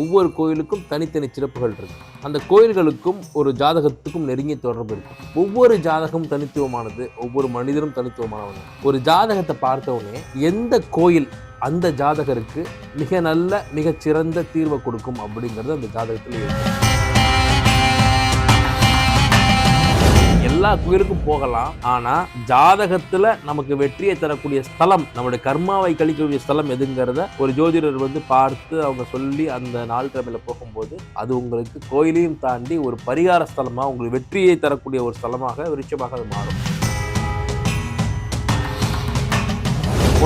ஒவ்வொரு கோயிலுக்கும் தனித்தனி சிறப்புகள் இருக்கு. அந்த கோயில்களுக்கும் ஒரு ஜாதகத்துக்கும் நெருங்கிய தொடர்பு இருக்கு. ஒவ்வொரு ஜாதகமும் தனித்துவமானது ஒவ்வொரு மனிதனும் தனித்துவமானவங்க ஒரு ஜாதகத்தை பார்த்தவுடனே எந்த கோயில் அந்த ஜாதகருக்கு மிக நல்ல மிகச்சிறந்த தீர்வை கொடுக்கும் அப்படிங்கிறது அந்த ஜாதகத்தில் இருக்கு. எல்லா கோயிலுக்கும் போகலாம். ஆனால் ஜாதகத்தில் நமக்கு வெற்றியை தரக்கூடிய ஸ்தலம் நம்முடைய கர்மாவை கழிக்கக்கூடிய ஸ்தலம் எதுங்கிறத ஒரு ஜோதிடர் வந்து பார்த்து அவங்க சொல்லி அந்த நாள் கிழமையில் போகும்போது அது உங்களுக்கு கோயிலையும் தாண்டி ஒரு பரிகார ஸ்தலமாக உங்களுக்கு வெற்றியை தரக்கூடிய ஒரு ஸ்தலமாக விருட்சமாக அது மாறும்.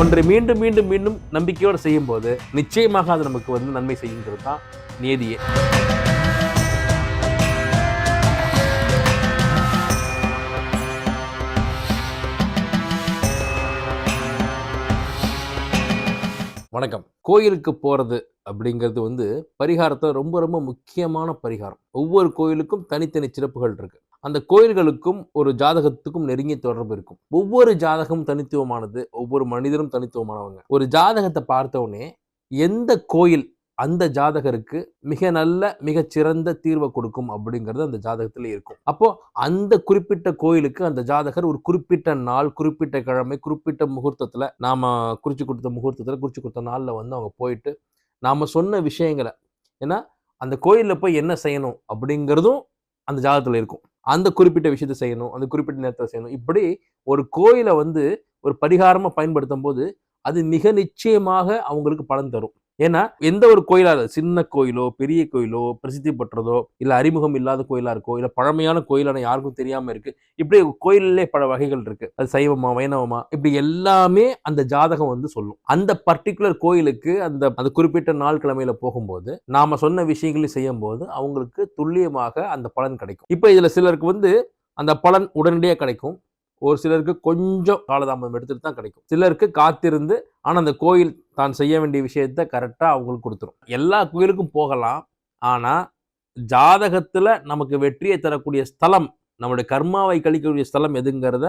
ஒன்றை மீண்டும் மீண்டும் மீண்டும் நம்பிக்கையோடு செய்யும்போது நிச்சயமாக அது நமக்கு வந்து நன்மை செய்யுங்கிறது தான் நியதியே. வணக்கம். கோயிலுக்கு போகிறது அப்படிங்கிறது வந்து பரிகாரத்தை ரொம்ப ரொம்ப முக்கியமான பரிகாரம். ஒவ்வொரு கோயிலுக்கும் தனித்தனி சிறப்புகள் இருக்குது அந்த கோயில்களுக்கும் ஒரு ஜாதகத்துக்கும் நெருங்கிய தொடர்பு இருக்கும். ஒவ்வொரு ஜாதகமும் தனித்துவமானது ஒவ்வொரு மனிதனும் தனித்துவமானவங்க. ஒரு ஜாதகத்தை பார்த்தோடனே எந்த கோயில் அந்த ஜாதகருக்கு மிக நல்ல மிகச்சிறந்த தீர்வை கொடுக்கும் அப்படிங்கிறது அந்த ஜாதகத்தில் இருக்கும். அப்போ அந்த குறிப்பிட்ட கோயிலுக்கு அந்த ஜாதகர் ஒரு குறிப்பிட்ட நாள் குறிப்பிட்ட கிழமை குறிப்பிட்ட முகூர்த்தத்தில் நாம குறிச்சு கொடுத்த முகூர்த்தத்தில் குறிச்சு கொடுத்த நாளில் வந்து அவங்க போயிட்டு நாம சொன்ன விஷயங்களை ஏன்னா அந்த கோயிலில் போய் என்ன செய்யணும் அப்படிங்கிறதும் அந்த ஜாதகத்தில் இருக்கும். அந்த குறிப்பிட்ட விஷயத்தை செய்யணும் அந்த குறிப்பிட்ட நேரத்தில் செய்யணும். இப்படி ஒரு கோயிலை வந்து ஒரு பரிகாரமாக பயன்படுத்தும் போது அது மிக நிச்சயமாக அவங்களுக்கு பலன் தரும். ஏன்னா எந்த ஒரு கோயிலா இருக்கு, சின்ன கோயிலோ பெரிய கோயிலோ பிரசித்தி பெற்றதோ இல்ல அறிமுகம் இல்லாத கோயிலா இருக்கோ இல்ல பழமையான கோயிலான யாருக்கும் தெரியாம இருக்கு இப்படி கோயிலே பல வகைகள் இருக்கு. அது சைவமா வைணவமா இப்படி எல்லாமே அந்த ஜாதகம் வந்து சொல்லும். அந்த பர்டிகுலர் கோயிலுக்கு அந்த அந்த குறிப்பிட்ட நாள் கிழமையில போகும்போது நாம சொன்ன விஷயங்களையும் செய்யும் போது அவங்களுக்கு துல்லியமாக அந்த பலன் கிடைக்கும். இப்போ இதுல சிலருக்கு வந்து அந்த பலன் உடனடியாக கிடைக்கும். ஒரு சிலருக்கு கொஞ்சம் காலதாமதம் எடுத்துட்டு தான் கிடைக்கும். சிலருக்கு காத்திருந்து ஆனால் அந்த கோயில் தான் செய்ய வேண்டிய விஷயத்த கரெக்டாக அவங்களுக்கு கொடுத்துரும். எல்லா கோயிலுக்கும் போகலாம் ஆனால் ஜாதகத்தில் நமக்கு வெற்றியை தரக்கூடிய ஸ்தலம் நம்முடைய கர்மாவை கழிக்கக்கூடிய ஸ்தலம் எதுங்கிறத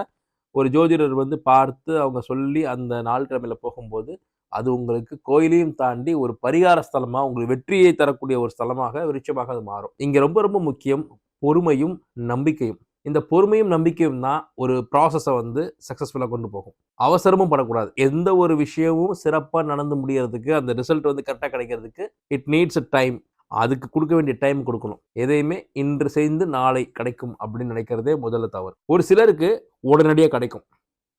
ஒரு ஜோதிடர் வந்து பார்த்து அவங்க சொல்லி அந்த நாள்கிழமையில் போகும்போது அது உங்களுக்கு கோயிலையும் தாண்டி ஒரு பரிகார ஸ்தலமாக உங்களுக்கு வெற்றியை தரக்கூடிய ஒரு ஸ்தலமாக விருட்சமாக அது மாறும். இங்கே ரொம்ப ரொம்ப முக்கியம் பொறுமையும் நம்பிக்கையும். இந்த பொறுமையும் நம்பிக்கையும் தான் ஒரு ப்ராசஸை வந்து சக்ஸஸ்ஃபுல்லாக கொண்டு போகும். அவசரமும் படக்கூடாது. எந்த ஒரு விஷயமும் சிறப்பாக நடந்து முடியறதுக்கு அந்த ரிசல்ட் வந்து கரெக்டாக கிடைக்கிறதுக்கு இட் நீட்ஸ் அ டைம் அதுக்கு கொடுக்க வேண்டிய டைம் கொடுக்கணும். எதையுமே இன்று செய்து நாளை கிடைக்கும் அப்படின்னு நினைக்கிறதே முதல்ல தவறு. ஒரு சிலருக்கு உடனடியாக கிடைக்கும்.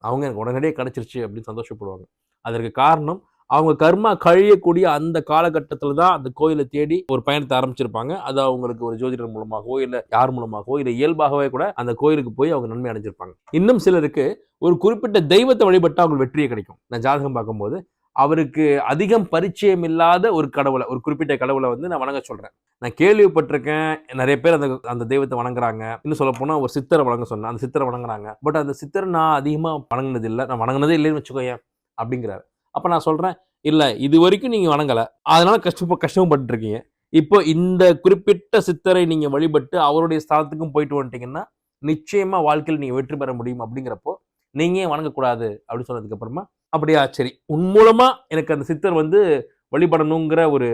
அவங்க எனக்கு உடனடியாக கிடைச்சிருச்சு அப்படின்னு சந்தோஷப்படுவாங்க. அதற்கு காரணம் அவங்க கர்மா கழியக்கூடிய அந்த காலகட்டத்தில் தான் அந்த கோயிலை தேடி ஒரு பயணத்தை ஆரம்பிச்சிருப்பாங்க. அது அவங்களுக்கு ஒரு ஜோதிடர் மூலமாகவோ இல்லை யார் மூலமாகவோ இல்லை இயல்பாகவே கூட அந்த கோயிலுக்கு போய் அவங்க நன்மை அடைஞ்சிருப்பாங்க. இன்னும் சிலருக்கு ஒரு குறிப்பிட்ட தெய்வத்தை வழிபட்டு அவங்களுக்கு வெற்றியை கிடைக்கும். நான் ஜாதகம் பார்க்கும்போது அவருக்கு அதிகம் பரிச்சயம் இல்லாத ஒரு கடவுளை ஒரு குறிப்பிட்ட கடவுளை வந்து நான் வணங்க சொல்கிறேன் நான் கேள்விப்பட்டிருக்கேன் நிறைய பேர் அந்த அந்த தெய்வத்தை வணங்குறாங்க. இன்னும் சொல்ல ஒரு சித்தரை வணங்க சொன்னேன். அந்த சித்தரை வணங்குறாங்க. பட் அந்த சித்தரை நான் அதிகமாக வணங்கினது இல்லை நான் வணங்கினதே இல்லைன்னு வச்சுக்கோயேன் அப்படிங்கிறாரு. அப்போ நான் சொல்கிறேன் இல்லை இது வரைக்கும் நீங்கள் வணங்கலை. அதனால கஷ்டப்ப கஷ்டப்பட்டுருக்கீங்க. இப்போ இந்த குறிப்பிட்ட சித்தரை நீங்கள் வழிபட்டு அவருடைய ஸ்தானத்துக்கும் போயிட்டு வந்துட்டீங்கன்னா நிச்சயமாக வாழ்க்கையில் நீங்கள் வெற்றி பெற முடியும். அப்படிங்கிறப்போ நீங்கள் ஏன் வணங்கக்கூடாது? அப்படின்னு சொன்னதுக்கப்புறமா அப்படியா சரி. உன் மூலமாக எனக்கு அந்த சித்தர் வந்து வழிபடணுங்கிற ஒரு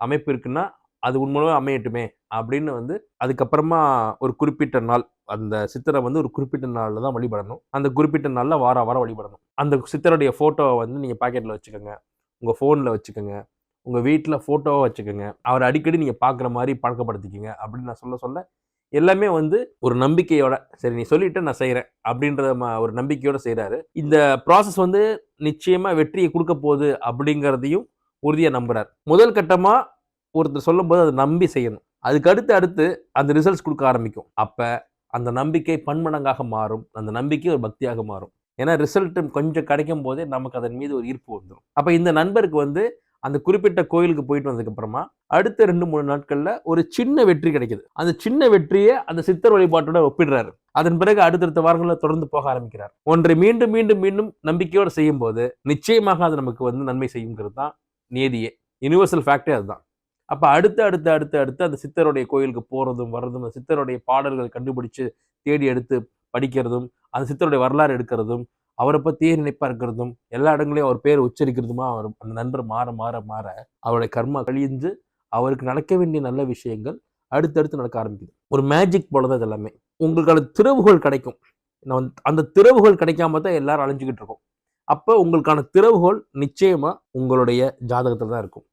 அமைப்பு இருக்குன்னா அது உன் மூலமாக அமையட்டுமே. அப்படின்னு வந்து அதுக்கப்புறமா ஒரு குறிப்பிட்ட நாள் அந்த சித்தரை வந்து ஒரு குறிப்பிட்ட நாளில் தான் வழிபடணும். அந்த குறிப்பிட்ட நாளில் வார வாரம் வழிபடணும். அந்த சித்தருடைய ஃபோட்டோவை வந்து நீங்கள் பாக்கெட்டில் வச்சுக்கோங்க. உங்கள் ஃபோனில் வச்சுக்கோங்க. உங்கள் வீட்டில் ஃபோட்டோவை வச்சுக்கோங்க. அவரை அடிக்கடி நீங்கள் பார்க்குற மாதிரி பழக்கப்படுத்திக்கோங்க. அப்படின்னு நான் சொல்ல சொல்ல எல்லாமே வந்து ஒரு நம்பிக்கையோட சரி நீ சொல்லிட்டு நான் செய்கிறேன் அப்படின்றத ஒரு நம்பிக்கையோட செய்கிறாரு இந்த ப்ராசஸ் வந்து நிச்சயமாக வெற்றியை கொடுக்க போகுது அப்படிங்கிறதையும் உறுதியாக நம்புகிறார் முதல் கட்டமாக ஒருத்தர் சொல்லும்போது அதை நம்பி செய்யணும். அதுக்கு அடுத்து அடுத்து அந்த ரிசல்ட்ஸ் கொடுக்க ஆரம்பிக்கும். அப்போ அந்த நம்பிக்கை பன்மடங்காக மாறும். அந்த நம்பிக்கை ஒரு பக்தியாக மாறும். ஏன்னா ரிசல்ட் கொஞ்சம் கிடைக்கும் போதே நமக்கு அதன் மீது ஒரு ஈர்ப்பு வந்துடும் அப்போ இந்த நண்பருக்கு வந்து அந்த குறிப்பிட்ட கோயிலுக்கு போயிட்டு வந்ததுக்கப்புறமா அடுத்த ரெண்டு மூணு நாட்களில் ஒரு சின்ன வெற்றி கிடைக்குது. அந்த சின்ன வெற்றியை அந்த சித்தர் வழிபாட்டோட ஒப்பிடுறாரு. அதன் பிறகு அடுத்தடுத்த வாரங்களில் தொடர்ந்து போக ஆரம்பிக்கிறார். ஒன்றை மீண்டும் மீண்டும் மீண்டும் நம்பிக்கையோடு செய்யும் போது நிச்சயமாக அது நமக்கு வந்து நன்மை செய்யுங்கிறது தான் நேதியே. யுனிவர்சல் ஃபேக்டே அதுதான். அப்ப அடுத்து அடுத்து அடுத்து அடுத்து அந்த சித்தருடைய கோயிலுக்கு போறதும் வர்றதும் அந்த சித்தருடைய பாடல்கள் கண்டுபிடிச்சு தேடி எடுத்து படிக்கிறதும் அந்த சித்தருடைய வரலாறு எடுக்கிறதும் அவரை பத்தியே நினைப்பா இருக்கிறதும் எல்லா இடங்களையும் அவர் பேர் உச்சரிக்கிறதுமா அவர் அந்த நண்பர் மாற மாற மாற அவருடைய கர்மா கழிந்து அவருக்கு நடக்க வேண்டிய நல்ல விஷயங்கள் அடுத்தடுத்து நடக்க ஆரம்பிக்குது. ஒரு மேஜிக் போல தான் இது எல்லாமே. உங்களுக்கான திறவுகோல் கிடைக்கும். நான் வந்து அந்த திறவுகள் கிடைக்காம தான் எல்லாரும் அழிஞ்சுக்கிட்டு இருக்கோம். அப்போ உங்களுக்கான திறவுகோல் நிச்சயமா உங்களுடைய ஜாதகத்தில் தான் இருக்கும்.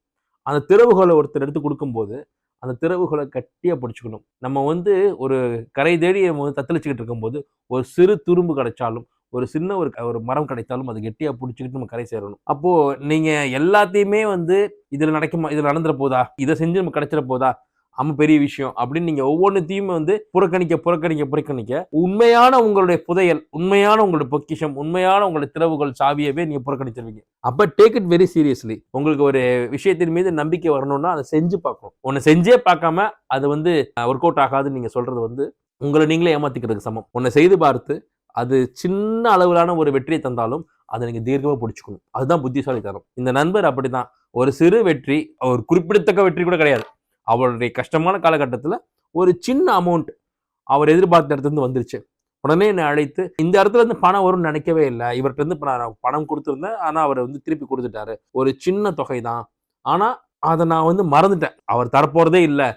அந்த திறவுகளை ஒருத்தர் எடுத்து கொடுக்கும்போது அந்த திறவுகளை கட்டியாக பிடிச்சிக்கணும். நம்ம வந்து ஒரு கரை தேடி நம்ம வந்து தத்தளிச்சுக்கிட்டு இருக்கும்போது ஒரு சிறு துரும்பு கிடைச்சாலும் ஒரு சின்ன ஒரு ஒரு மரம் கிடைத்தாலும் அது கெட்டியாக பிடிச்சிக்கிட்டு நம்ம கரை சேரணும். அப்போது நீங்கள் எல்லாத்தையுமே வந்து இதில் நடக்குமா இதில் நடந்துற போதா? இதை செஞ்சு நம்ம கிடைச்சிட போதா? ஆமா பெரிய விஷயம் அப்படின்னு நீங்கள் ஒவ்வொன்றுத்தையும் வந்து புறக்கணிக்க புறக்கணிக்க புறக்கணிக்க உண்மையான உங்களுடைய புதையல் உண்மையான உங்களுடைய பொக்கிஷம் உண்மையான உங்களுடைய திறவுகள் சாவியவே நீங்கள் புறக்கணிச்சிருவீங்க. அப்போ டேக் இட் வெரி சீரியஸ்லி உங்களுக்கு ஒரு விஷயத்தின் மீது நம்பிக்கை வரணும்னா அதை செஞ்சு பார்க்கணும். ஒன்று செஞ்சே பார்க்காம அது வந்து ஒர்க் அவுட் ஆகாதுன்னு நீங்கள் சொல்கிறது வந்து உங்களை நீங்களே ஏமாத்திக்கிறதுக்கு சமம். ஒன்று செய்து பார்த்து அது சின்ன அளவிலான ஒரு வெற்றியை தந்தாலும் அதை நீங்கள் தீர்க்கமாக பிடிச்சிக்கணும். அதுதான் புத்திசாலித்தனம். இந்த நண்பர் அப்படிதான் ஒரு சிறு வெற்றி ஒரு குறிப்பிடத்தக்க வெற்றி கூட கிடையாது. அவருடைய கஷ்டமான காலகட்டத்தில் ஒரு சின்ன அமௌண்ட் அவர் எதிர்பார்த்த இடத்துலேருந்து வந்துருச்சு. உடனே என்னை அழைத்து இந்த இடத்துல இருந்து பணம் வரும்னு நினைக்கவே இல்லை. இவர்கிட்ட இருந்து நான் பணம் கொடுத்துருந்தேன். ஆனால் அவர் வந்து திருப்பி கொடுத்துட்டாரு. ஒரு சின்ன தொகை தான் ஆனால் அதை நான் வந்து மறந்துட்டேன். அவர் தரப்போகிறதே இல்லை.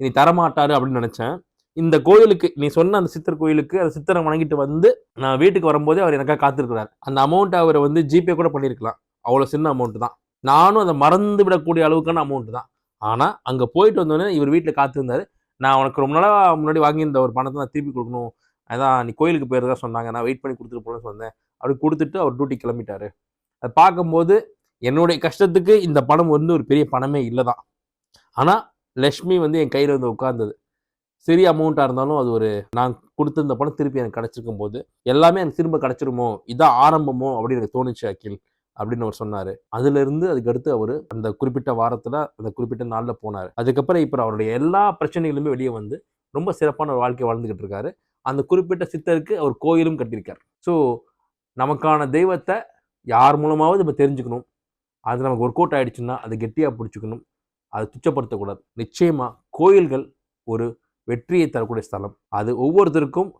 இனி தரமாட்டாரு அப்படின்னு நினச்சேன். இந்த கோயிலுக்கு நீ சொன்ன அந்த சித்தர் கோயிலுக்கு அந்த சித்தரை வணங்கிட்டு வந்து நான் வீட்டுக்கு வரும்போதே அவர் எனக்காக காத்திருக்கிறார். அந்த அமௌண்ட் அவர் வந்து ஜிபே கூட பண்ணியிருக்கலாம். அவ்வளோ சின்ன அமௌண்ட் தான். நானும் அதை மறந்து விடக்கூடிய அளவுக்கான அமௌண்ட் தான். ஆனால் அங்கே போயிட்டு வந்தோடனே இவர் வீட்டில் காத்திருந்தாரு. நான் உனக்கு ரொம்ப நாளாக முன்னாடி வாங்கியிருந்த ஒரு பணத்தை நான் திருப்பி கொடுக்கணும். அதான் நீ கோயிலுக்கு போயிருந்தா சொன்னாங்க. நான் வெயிட் பண்ணி கொடுத்துட்டு போகணும்னு சொன்னேன். அப்படி கொடுத்துட்டு அவர் டியூட்டி கிளம்பிட்டாரு. அதை பார்க்கும்போது என்னுடைய கஷ்டத்துக்கு இந்த பணம் வந்து ஒரு பெரிய பணமே இல்லை தான் ஆனால் லக்ஷ்மி வந்து என் கையில் வந்து உட்கார்ந்தது. சிறிய அமௌண்ட்டாக இருந்தாலும் அது ஒரு நான் கொடுத்திருந்த பணம் திருப்பி எனக்கு கிடச்சிருக்கும் போது எல்லாமே எனக்கு திரும்ப கிடச்சிருமோ? இதான் ஆரம்பமோ? அப்படின்னு எனக்கு தோணுச்சு அகில். அப்படின்னு அவர் சொன்னார். அதுலேருந்து அதுக்கடுத்து அவர் அந்த குறிப்பிட்ட வாரத்தில் அந்த குறிப்பிட்ட நாளில் போனார். அதுக்கப்புறம் இப்போ அவருடைய எல்லா பிரச்சனைகளுமே வெளியே வந்து ரொம்ப சிறப்பான ஒரு வாழ்க்கை வாழ்ந்துகிட்டு இருக்காரு. அந்த குறிப்பிட்ட சித்தருக்கு அவர் கோயிலும் கட்டியிருக்கார். ஸோ நமக்கான தெய்வத்தை யார் மூலமாவது நம்ம தெரிஞ்சுக்கணும். அது நமக்கு ஒர்க் அவுட் ஆயிடுச்சுன்னா அதை கெட்டியாக பிடிச்சிக்கணும். அதை துச்சப்படுத்தக்கூடாது. நிச்சயமாக கோயில்கள் ஒரு வெற்றியை தரக்கூடிய ஸ்தலம். அது ஒவ்வொருத்தருக்கும்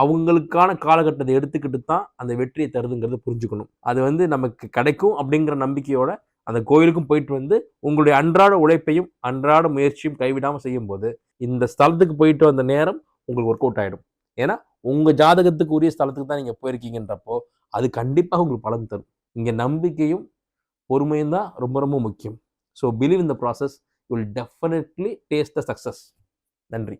அவங்களுக்கான காலகட்டத்தை எடுத்துக்கிட்டு தான் அந்த வெற்றியை தருதுங்கிறத புரிஞ்சுக்கணும். அது வந்து நமக்கு கிடைக்கும் அப்படிங்கிற நம்பிக்கையோட அந்த கோயிலுக்கும் போயிட்டு வந்து உங்களுடைய அன்றாட உழைப்பையும் அன்றாட முயற்சியும் கைவிடாமல் செய்யும்போது இந்த ஸ்தலத்துக்கு போயிட்டு வந்த நேரம் உங்களுக்கு ஒர்க் அவுட் ஆகிடும் ஏன்னா உங்கள் ஜாதகத்துக்கு உரிய ஸ்தலத்துக்கு தான் நீங்கள் போயிருக்கீங்கன்றப்போ அது கண்டிப்பாக உங்களுக்கு பலன் தரும். இங்கே நம்பிக்கையும் பொறுமையும் தான் ரொம்ப ரொம்ப முக்கியம். So believe in the process will definitely taste the success நன்றி.